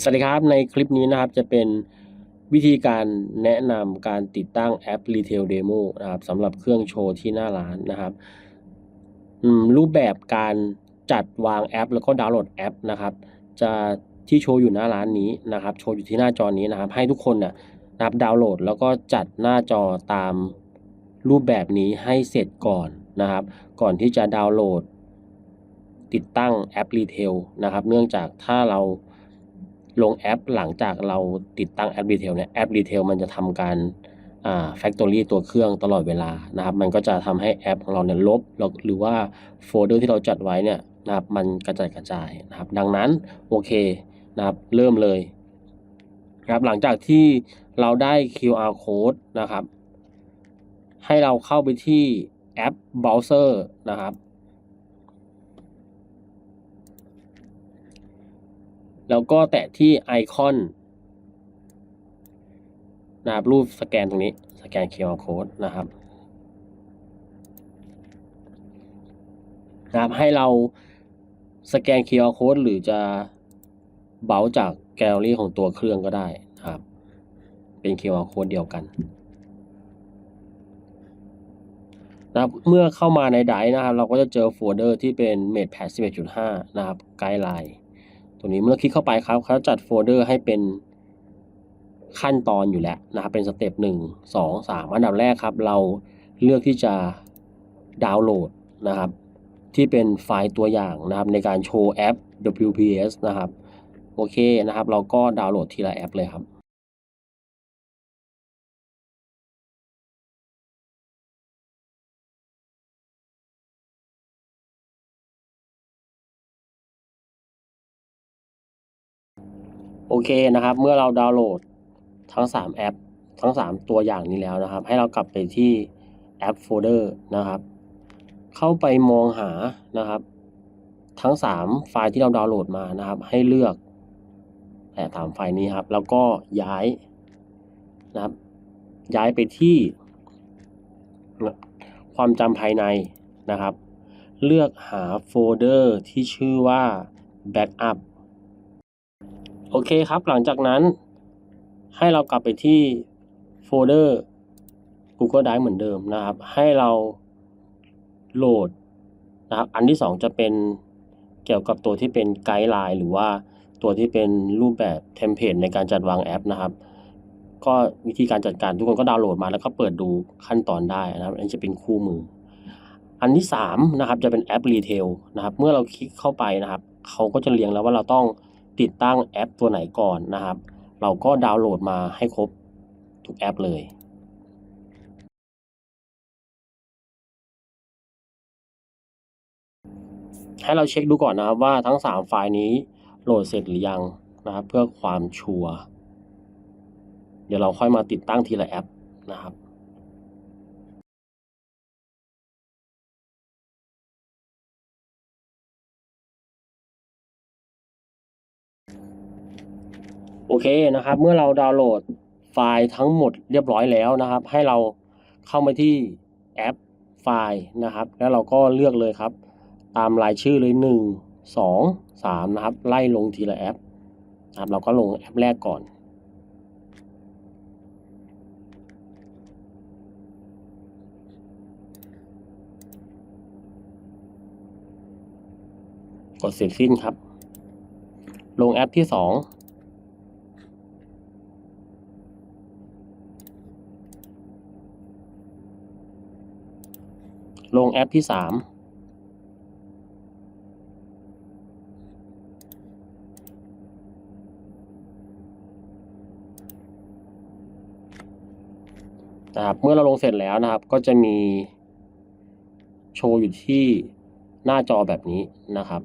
สวัสดีครับ ในคลิปนี้นะครับจะเป็นวิธีการแนะนำการติดตั้งแอป Retail Demo นะครับสำหรับเครื่องโชว์ที่หน้าร้านนะครับรูปแบบการจัดวางแอป แล้วก็ดาวน์โหลดแอปนะครับจะที่โชว์อยู่หน้าร้านนี้นะครับโชว์อยู่ที่หน้าจอนี้นะครับ ให้ทุกคนนะนะครับดาวน์โหลด แล้วก็จัดหน้าจอตามรูปแบบนี้ให้เสร็จก่อนนะครับ ก่อนที่จะดาวน์โหลด ติดตั้งแอป Retail นะครับ เนื่องจากถ้าเรา ลงแอปหลังจากเราติดตั้งแอป Retail เนี่ยแอป Retail มันจะทำการอ่า Factory ตัวเครื่องตลอดเวลานะครับ มันก็จะทำให้แอปของเราเนี่ยลบ หรือว่าโฟลเดอร์ที่เราจัดไว้เนี่ยนะครับมันกระจัดกระจายนะครับ ดังนั้นโอเคนะครับเริ่มเลยนะครับหลังจากที่เราได้ QR code นะครับ ให้เราเข้าไปที่แอป Browser นะครับ แล้วก็แตะที่ไอคอนนะครับรูปสแกนตรงนี้สแกน QR code นะครับนะครับให้เราสแกน QR code หรือจะเบาจากแกลเลอรี่ของตัวเครื่องก็ได้นะครับ เป็น QR code เดียวกันนะครับเมื่อเข้ามาในไดร์นะครับ เราก็จะเจอโฟลเดอร์ที่เป็น MatePad 11.5 นะครับไกด์ไลน์ ตัวนี้เมื่อคลิกเข้าไปครับเขาจัดโฟลเดอร์ให้เป็นขั้นตอนอยู่แล้วนะครับเป็นสเต็ปหนึ่งสองสามอันดับแรกครับ เราเลือกที่จะดาวน์โหลดนะครับ ที่เป็นไฟล์ตัวอย่างนะครับ ในการโชว์แอป WPS นะครับ โอเคนะครับ เราก็ดาวน์โหลดทีละแอปเลยครับ โอเคนะครับ เมื่อเราดาวน์โหลดทั้ง 3 แอป ทั้ง 3 ตัวอย่างนี้แล้วนะครับ ให้เรากลับไปที่แอปโฟลเดอร์นะครับ เข้าไปมองหานะครับ ทั้ง 3 ไฟล์ที่เราดาวน์โหลดมานะครับ ให้เลือกแต่สามไฟล์นี้ครับ แล้วก็ย้ายนะครับ ย้ายไปที่ ความจำภายในนะครับ เลือกหาโฟลเดอร์ที่ชื่อว่า Backup โอเคครับ หลังจากนั้นให้เรากลับไปที่โฟลเดอร์ Google Drive เหมือนเดิมนะครับ ให้เราโหลดนะครับ อันที่สองจะเป็นเกี่ยวกับตัวที่เป็นไกด์ไลน์หรือว่าตัวที่เป็นรูปแบบเทมเพลตในการจัดวางแอปนะครับ ก็วิธีการจัดการทุกคนก็ดาวน์โหลดมาแล้วก็เปิดดูขั้นตอนได้นะครับ อันนี้จะเป็นคู่มือ อันที่สามนะครับจะเป็นแอปรีเทลนะครับ เมื่อเราคลิกเข้าไปนะครับ เขาก็จะเรียงแล้วว่าเราต้อง ติดตั้งแอปตัวไหนก่อนนะครับ เราก็ดาวน์โหลดมาให้ครบทุกแอปเลยให้เราเช็คดูก่อนนะครับว่าทั้ง 3 ไฟล์นี้โหลดเสร็จหรือยังนะครับ เพื่อความชัวร์เดี๋ยวเราค่อยมาติดตั้งทีละแอปนะครับ โอเคนะครับ เมื่อเราดาวน์โหลดไฟล์ทั้งหมดเรียบร้อยแล้วนะครับ ให้เราเข้ามาที่แอปไฟล์นะครับ แล้วเราก็เลือกเลยครับ ตามรายชื่อเลย 1 2 3 นะครับ ไล่ลงทีละแอปนะครับเราก็ลงแอปแรกก่อนกดเสร็จสิ้นครับ ลงแอปที่ 2 ลงแอปที่สามนะครับเมื่อเราลงเสร็จแล้วนะครับ ก็จะมีโชว์อยู่ที่หน้าจอแบบนี้นะครับ